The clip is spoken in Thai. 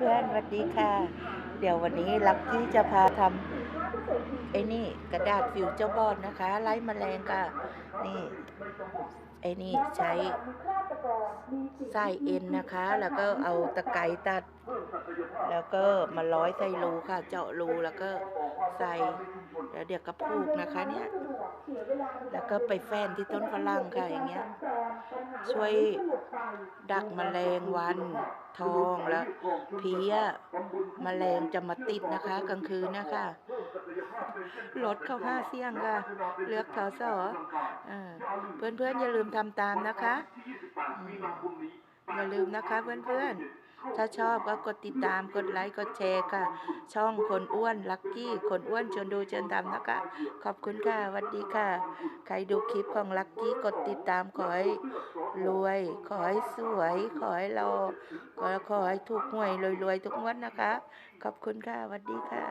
พื่อนๆสวัสดีค่ะ เดี๋ยววันนี้ลักกี้จะพาทำไอ้นี่กระดาษฟิวเจอร์บอร์ดนะคะไล่แมลงค่ะ นี่ไอ้นี่ใช้ไส้เอ็นนะคะ แล้วก็เอาตะไคร้ตัด แล้วก็มาร้อยใส่รูค่ะ เจาะรูแล้วก็ใส่แล้วเดี๋ยวก็ผูกนะคะเนี่ย แล้วก็ไปแฟนที่ต้นฝรั่งค่ะอย่างเงี้ย ช่วยดักแมลงวันทองแล้วเพี้ยแมลงจะมาติดนะคะ กลางคืนนะคะรถเข้าห้าเสี่ยงค่ะ เลือกทอสอเพื่อนเพื่อนๆอย่าลืมทำตามนะคะอืมอย่าลืมนะคะเพื่อนเพื่อนๆ ถ้าชอบก็กดติดตามกดไลค์กดแชร์ค่ะ ช่องคนอ้วนลักกี้คนอ้วนชวนดูเชิญทำนะคะ ขอบคุณค่ะสวัสดีค่ะ ใครดูคลิปของลักกี้กดติดตามขอให้รวย ขอให้สวย ขอให้รอขอขอให้ถูกหวยรวยๆทุกงวดนะคะ ขอบคุณค่ะสวัสดีค่ะ